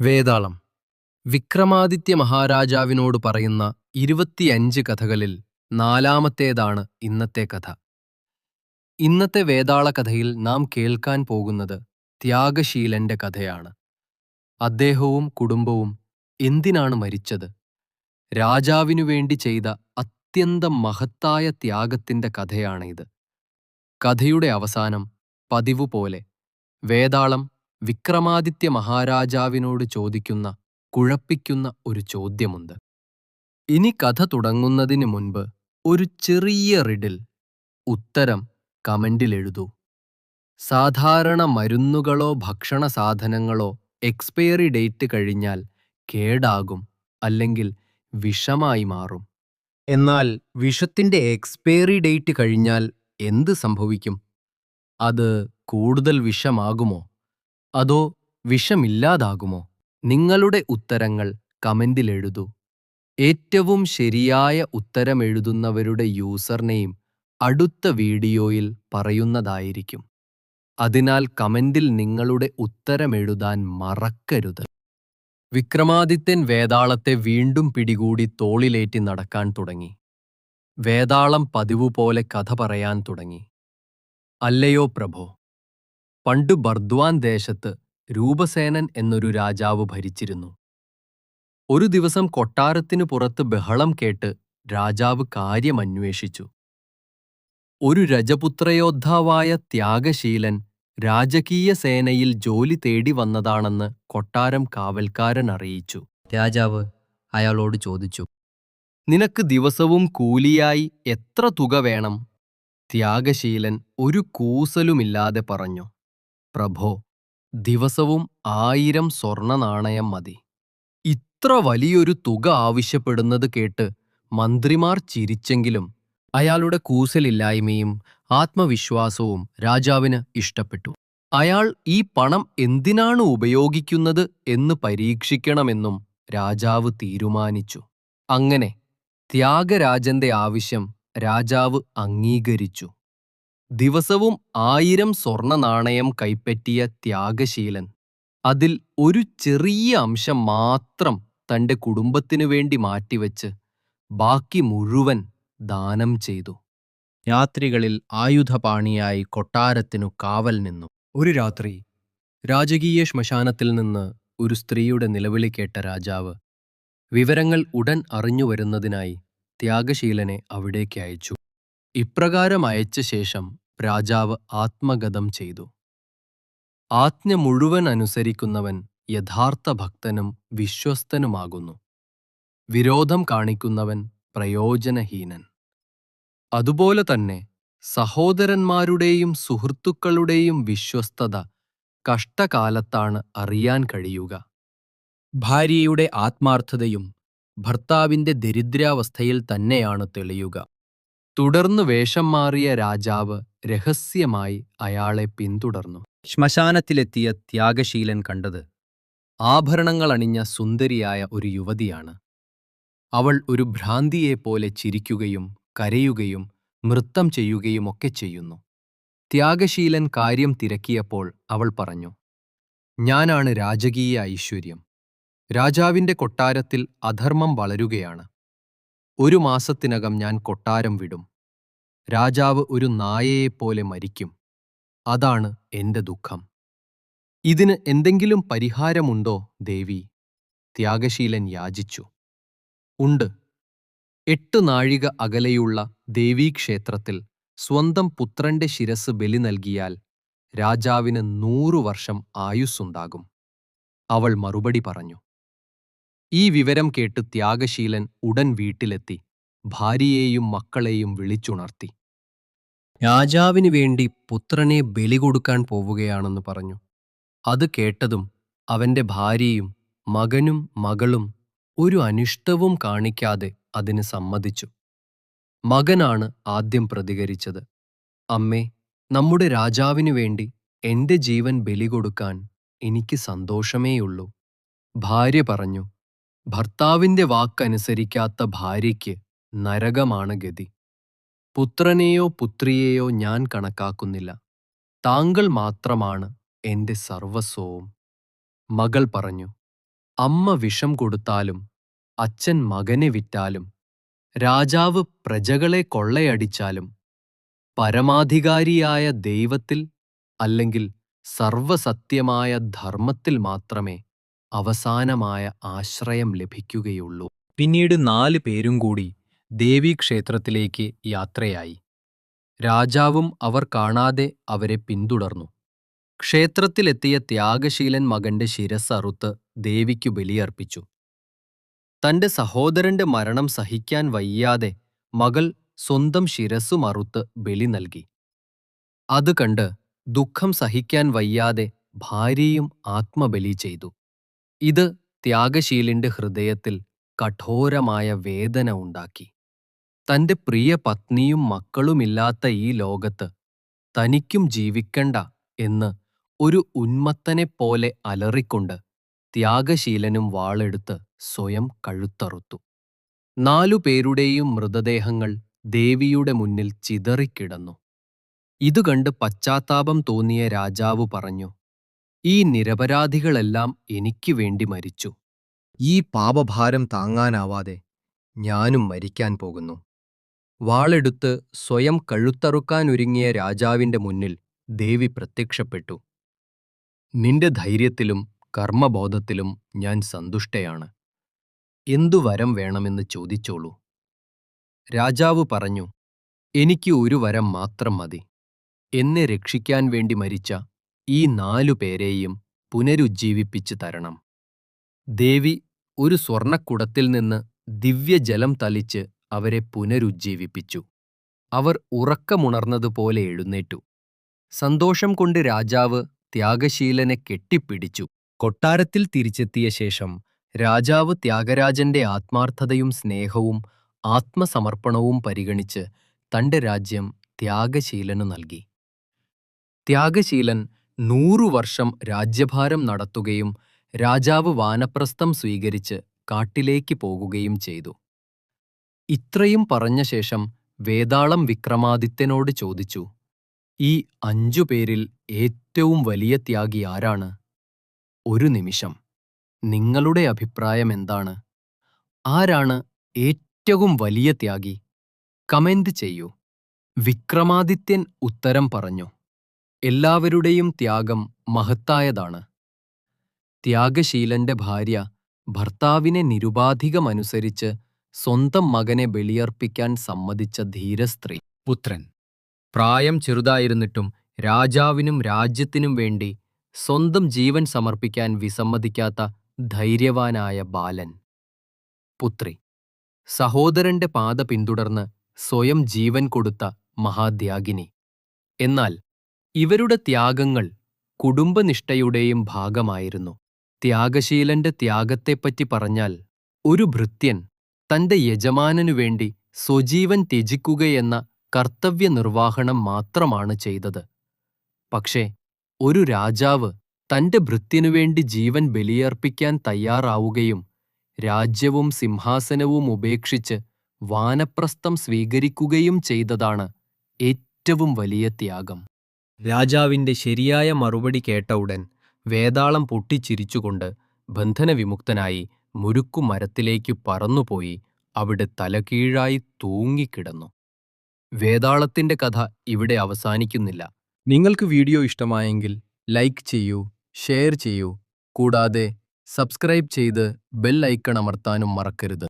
വേതാളം വിക്രമാദിത്യ മഹാരാജാവിനോട് പറയുന്ന ഇരുപത്തിയഞ്ച് കഥകളിൽ നാലാമത്തേതാണ് ഇന്നത്തെ കഥ. ഇന്നത്തെ വേതാള കഥയിൽ നാം കേൾക്കാൻ പോകുന്നത് ത്യാഗശീലന്റെ കഥയാണ്. അദ്ദേഹവും കുടുംബവും എന്തിനാണ് മരിച്ചത്? രാജാവിനു വേണ്ടി ചെയ്ത അത്യന്തം മഹത്തായ ത്യാഗത്തിന്റെ കഥയാണ് ഇത് കഥയുടെ അവസാനം പതിവ് പോലെ വേതാളം വിക്രമാദിത്യ മഹാരാജാവിനോട് ചോദിക്കുന്ന കുഴപ്പിക്കുന്ന ഒരു ചോദ്യമുണ്ട്. ഇനി കഥ തുടങ്ങുന്നതിന് മുൻപ് ഒരു ചെറിയ റിഡിൽ ഉത്തരം കമന്റിൽ എഴുതൂ. സാധാരണ മരുന്നുകളോ ഭക്ഷണ സാധനങ്ങളോ എക്സ്പയറി ഡേറ്റ് കഴിഞ്ഞാൽ കേടാകും അല്ലെങ്കിൽ വിഷമായി മാറും. എന്നാൽ വിഷത്തിന്റെ എക്സ്പയറി ഡേറ്റ് കഴിഞ്ഞാൽ എന്ത് സംഭവിക്കും? അത് കൂടുതൽ വിഷമാകുമോ? അതോ വിഷമില്ലാതാകുമോ? നിങ്ങളുടെ ഉത്തരങ്ങൾ കമന്റിൽ എഴുതൂ ഏറ്റവും ശരിയായ ഉത്തരമെഴുതുന്നവരുടെ യൂസർ നെയിം അടുത്ത വീഡിയോയിൽ പറയുന്നതായിരിക്കും. അതിനാൽ കമന്റിൽ നിങ്ങളുടെ ഉത്തരമെഴുതാൻ മറക്കരുത്. വിക്രമാദിത്യൻ വേതാളത്തെ വീണ്ടും പിടികൂടി തോളിലേറ്റി നടക്കാൻ തുടങ്ങി. വേതാളം പതിവുപോലെ കഥ പറയാൻ തുടങ്ങി. അല്ലയോ പ്രഭോ? പണ്ട് ബർദ്വാൻ ദേശത്ത് രൂപസേനൻ എന്നൊരു രാജാവ് ഭരിച്ചിരുന്നു. ഒരു ദിവസം കൊട്ടാരത്തിനു പുറത്ത് ബഹളം കേട്ട് രാജാവ് കാര്യമന്വേഷിച്ചു ഒരു രജപുത്രയോദ്ധാവായ ത്യാഗശീലൻ രാജകീയ സേനയിൽ ജോലി തേടി വന്നതാണെന്ന് കൊട്ടാരം കാവൽക്കാരൻ അറിയിച്ചു. രാജാവ് അയാളോട് ചോദിച്ചു നിനക്ക് ദിവസവും കൂലിയായി എത്ര തുക വേണം? ത്യാഗശീലൻ ഒരു കൂസലുമില്ലാതെ പറഞ്ഞു. പ്രഭോ ദിവസവും ആയിരം സ്വർണ നാണയം മതി. ഇത്ര വലിയൊരു തുക ആവശ്യപ്പെടുന്നത് കേട്ട് മന്ത്രിമാർ ചിരിച്ചെങ്കിലും അയാളുടെ കൂസലില്ലായ്മയും ആത്മവിശ്വാസവും രാജാവിന് ഇഷ്ടപ്പെട്ടു. അയാൾ ഈ പണം എന്തിനാണ് ഉപയോഗിക്കുന്നത് എന്ന് പരീക്ഷിക്കണമെന്നും രാജാവ് തീരുമാനിച്ചു. അങ്ങനെ ത്യാഗരാജന്റെ ആവശ്യം രാജാവ് അംഗീകരിച്ചു. ദിവസവും ആയിരം സ്വർണ നാണയം കൈപ്പറ്റിയ ത്യാഗശീലൻ. അതിൽ ഒരു ചെറിയ അംശം മാത്രം തന്റെ കുടുംബത്തിനു വേണ്ടി മാറ്റിവെച്ച് ബാക്കി മുഴുവൻ ദാനം ചെയ്തു. രാത്രികളിൽ ആയുധപാണിയായി കൊട്ടാരത്തിനു കാവൽ നിന്നു. ഒരു രാത്രി രാജകീയ ശ്മശാനത്തിൽ നിന്ന് ഒരു സ്ത്രീയുടെ നിലവിളി കേട്ട രാജാവ് വിവരങ്ങൾ ഉടൻ അറിഞ്ഞു വരുന്നതിനായി ത്യാഗശീലനെ അവിടേക്ക് അയച്ചു. ഇപ്രകാരം അയച്ച ശേഷം രാജാവ് ആത്മഗതം ചെയ്തു. ആജ്ഞ മുഴുവൻ അനുസരിക്കുന്നവൻ യഥാർത്ഥ ഭക്തനും വിശ്വസ്തനുമാകുന്നു. വിരോധം കാണിക്കുന്നവൻ പ്രയോജനഹീനൻ. അതുപോലെ തന്നെ സഹോദരന്മാരുടെയും സുഹൃത്തുക്കളുടെയും വിശ്വസ്തത കഷ്ടകാലത്താണ് അറിയാൻ കഴിയുക. ഭാര്യയുടെ ആത്മാർത്ഥതയും ഭർത്താവിന്റെ ദരിദ്രാവസ്ഥയിൽ തന്നെയാണ് തെളിയുക. തുടർന്ന് വേഷം മാറിയ രാജാവ് രഹസ്യമായി അയാളെ പിന്തുടർന്നു. ശ്മശാനത്തിലെത്തിയ ത്യാഗശീലൻ കണ്ടത് ആഭരണങ്ങൾ അണിഞ്ഞ സുന്ദരിയായ ഒരു യുവതിയാണ്. അവൾ ഒരു ഭ്രാന്തിയെപ്പോലെ ചിരിക്കുകയും കരയുകയും നൃത്തം ചെയ്യുകയുമൊക്കെ ചെയ്യുന്നു. ത്യാഗശീലൻ കാര്യം തിരക്കിയപ്പോൾ അവൾ പറഞ്ഞു ഞാനാണ് രാജകീയ ഐശ്വര്യം. രാജാവിന്റെ കൊട്ടാരത്തിൽ അധർമ്മം വളരുകയാണ്. ഒരു മാസത്തിനകം ഞാൻ കൊട്ടാരം വിടും. രാജാവ് ഒരു നായയെപ്പോലെ മരിക്കും. അതാണ് എന്റെ ദുഃഖം. ഇതിന് എന്തെങ്കിലും പരിഹാരമുണ്ടോ ദേവി? ത്യാഗശീലൻ യാചിച്ചു. ഉണ്ട്. എട്ട് നാഴിക അകലെയുള്ള ദേവീക്ഷേത്രത്തിൽ സ്വന്തം പുത്രന്റെ ശിരസ് ബലി നൽകിയാൽ രാജാവിന് നൂറു വർഷം ആയുസ്സുണ്ടാകും. അവൾ മറുപടി പറഞ്ഞു. ഈ വിവരം കേട്ട് ത്യാഗശീലൻ ഉടൻ വീട്ടിലെത്തി ഭാര്യയെയും മക്കളെയും വിളിച്ചുണർത്തി. രാജാവിന് വേണ്ടി പുത്രനെ ബലി കൊടുക്കാൻ പോവുകയാണെന്ന് പറഞ്ഞു. അത് കേട്ടതും അവന്റെ ഭാര്യയും മകനും മകളും ഒരു അനിഷ്ടവും കാണിക്കാതെ അതിന് സമ്മതിച്ചു. മകനാണ് ആദ്യം പ്രതികരിച്ചത്. അമ്മേ നമ്മുടെ രാജാവിനു വേണ്ടി എന്റെ ജീവൻ ബലി കൊടുക്കാൻ എനിക്ക് സന്തോഷമേയുള്ളൂ ഭാര്യ പറഞ്ഞു. ഭർത്താവിന്റെ വാക്കനുസരിക്കാത്ത ഭാര്യയ്ക്ക് നരകമാണ് ഗതി. പുത്രനെയോ പുത്രിയെയോ ഞാൻ കണക്കാക്കുന്നില്ല. താങ്കൾ മാത്രമാണ് എന്റെ സർവസ്വവും. മകൾ പറഞ്ഞു അമ്മ വിഷം കൊടുത്താലും അച്ഛൻ മകനെ വിറ്റാലും രാജാവ് പ്രജകളെ കൊള്ളയടിച്ചാലും പരമാധികാരിയായ ദൈവത്തിൽ അല്ലെങ്കിൽ സർവസത്യമായ ധർമ്മത്തിൽ മാത്രമേ അവസാനമായ ആശ്രയം ലഭിക്കുകയുള്ളൂ. പിന്നീട് നാല് പേരും കൂടി ദേവീക്ഷേത്രത്തിലേക്ക് യാത്രയായി. രാജാവും അവർ കാണാതെ അവരെ പിന്തുടർന്നു. ക്ഷേത്രത്തിലെത്തിയ ത്യാഗശീലൻ മകന്റെ ശിരസ്സറുത്ത് ദേവിക്കു ബലിയർപ്പിച്ചു. തന്റെ സഹോദരന്റെ മരണം സഹിക്കാൻ വയ്യാതെ മകൾ സ്വന്തം ശിരസുമറുത്ത് ബലി നൽകി. അത് കണ്ട് ദുഃഖം സഹിക്കാൻ വയ്യാതെ ഭാര്യയും ആത്മബലി ചെയ്തു. ഇത് ത്യാഗശീലിന്റെ ഹൃദയത്തിൽ കഠോരമായ വേദന ഉണ്ടാക്കി. തന്റെ പ്രിയ പത്നിയും മക്കളുമില്ലാത്ത ഈ ലോകത്ത് തനിക്കും ജീവിക്കണ്ട എന്ന് ഒരു ഉന്മത്തനെപ്പോലെ അലറിക്കൊണ്ട് ത്യാഗശീലനും വാളെടുത്ത് സ്വയം കഴുത്തറുത്തു. നാലു പേരുടെയും മൃതദേഹങ്ങൾ ദേവിയുടെ മുന്നിൽ ചിതറിക്കിടന്നു. ഇതുകണ്ട് പശ്ചാത്താപം തോന്നിയ രാജാവ് പറഞ്ഞു ഈ നിരപരാധികളെല്ലാം എനിക്ക് വേണ്ടി മരിച്ചു. ഈ പാപഭാരം താങ്ങാനാവാതെ ഞാനും മരിക്കാൻ പോകുന്നു. വാളെടുത്ത് സ്വയം കഴുത്തറുക്കാനൊരുങ്ങിയ രാജാവിന്റെ മുന്നിൽ ദേവി പ്രത്യക്ഷപ്പെട്ടു. നിന്റെ ധൈര്യത്തിലും കർമ്മബോധത്തിലും ഞാൻ സന്തുഷ്ടയാണ്. എന്തു വരം വേണമെന്ന് ചോദിച്ചോളൂ. രാജാവ് പറഞ്ഞു എനിക്ക് ഒരു വരം മാത്രം മതി. എന്നെ രക്ഷിക്കാൻ വേണ്ടി മരിച്ച ഈ നാലു പേരെയും പുനരുജ്ജീവിപ്പിച്ചു തരണം. ദേവി ഒരു സ്വർണക്കുടത്തിൽ നിന്ന് ദിവ്യജലം തളിച്ച് അവരെ പുനരുജ്ജീവിപ്പിച്ചു. അവർ ഉറക്കമുണർന്നതുപോലെ എഴുന്നേറ്റു. സന്തോഷം കൊണ്ട് രാജാവ് ത്യാഗശീലനെ കെട്ടിപ്പിടിച്ചു. കൊട്ടാരത്തിൽ തിരിച്ചെത്തിയ ശേഷം രാജാവ് ത്യാഗരാജന്റെ ആത്മാർത്ഥതയും സ്നേഹവും ആത്മസമർപ്പണവും പരിഗണിച്ച് തന്റെ രാജ്യം ത്യാഗശീലനു നൽകി. ത്യാഗശീലൻ നൂറു വർഷം രാജ്യഭാരം നടത്തുകയും രാജാവ് വാനപ്രസ്ഥം സ്വീകരിച്ച് കാട്ടിലേക്ക് പോകുകയും ചെയ്തു. ഇത്രയും പറഞ്ഞ ശേഷം വേതാളം വിക്രമാദിത്യനോട് ചോദിച്ചു ഈ അഞ്ചു പേരിൽ ഏറ്റവും വലിയ ത്യാഗി ആരാണ്? ഒരു നിമിഷം. നിങ്ങളുടെ അഭിപ്രായം എന്താണ്? ആരാണ് ഏറ്റവും വലിയ ത്യാഗി? കമന്റ് ചെയ്യൂ. വിക്രമാദിത്യൻ ഉത്തരം പറഞ്ഞു. എല്ലാവരുടെയും ത്യാഗം മഹത്തായതാണ്. ത്യാഗശീലന്റെ ഭാര്യ ഭർത്താവിനെ നിരുപാധികമനുസരിച്ച് സ്വന്തം മകനെ ബലിയർപ്പിക്കാൻ സമ്മതിച്ച ധീരസ്ത്രീ. പുത്രൻ. പ്രായം ചെറുതായിരുന്നിട്ടും രാജാവിനും രാജ്യത്തിനും വേണ്ടി സ്വന്തം ജീവൻ സമർപ്പിക്കാൻ വിസമ്മതിക്കാത്ത ധൈര്യവാനായ ബാലൻ. പുത്രി. സഹോദരന്റെ പാത പിന്തുടർന്ന് സ്വയം ജീവൻ കൊടുത്ത മഹാത്യാഗിനി. എന്നാൽ ഇവരുടെ ത്യാഗങ്ങൾ കുടുംബനിഷ്ഠയുടെയും ഭാഗമായിരുന്നു. ത്യാഗശീലന്റെ ത്യാഗത്തെപ്പറ്റി പറഞ്ഞാൽ ഒരു ഭൃത്യൻ തന്റെ യജമാനനു വേണ്ടി സ്വജീവൻ ത്യജിക്കുകയെന്ന കർത്തവ്യ നിർവാഹണം മാത്രമാണ് ചെയ്തത്. പക്ഷേ ഒരു രാജാവ് തന്റെ ഭൃത്യനുവേണ്ടി ജീവൻ ബലിയർപ്പിക്കാൻ തയ്യാറാവുകയും രാജ്യവും സിംഹാസനവും ഉപേക്ഷിച്ച് വാനപ്രസ്ഥം സ്വീകരിക്കുകയും ചെയ്തതാണ് ഏറ്റവും വലിയ ത്യാഗം. രാജാവിന്റെ ശരിയായ മറുപടി കേട്ട ഉടൻ വേതാളം പൊട്ടിച്ചിരിച്ചുകൊണ്ട് ബന്ധനവിമുക്തനായി മുരുക്കുമരത്തിലേക്കു പറന്നുപോയി അവിടെ തലകീഴായി തൂങ്ങിക്കിടന്നു. വേതാളത്തിന്റെ കഥ ഇവിടെ അവസാനിക്കുന്നില്ല. നിങ്ങൾക്ക് വീഡിയോ ഇഷ്ടമായെങ്കിൽ ലൈക്ക് ചെയ്യൂ ഷെയർ ചെയ്യൂ കൂടാതെ സബ്സ്ക്രൈബ് ചെയ്ത് ബെൽ ഐക്കൺ അമർത്താനും മറക്കരുത്.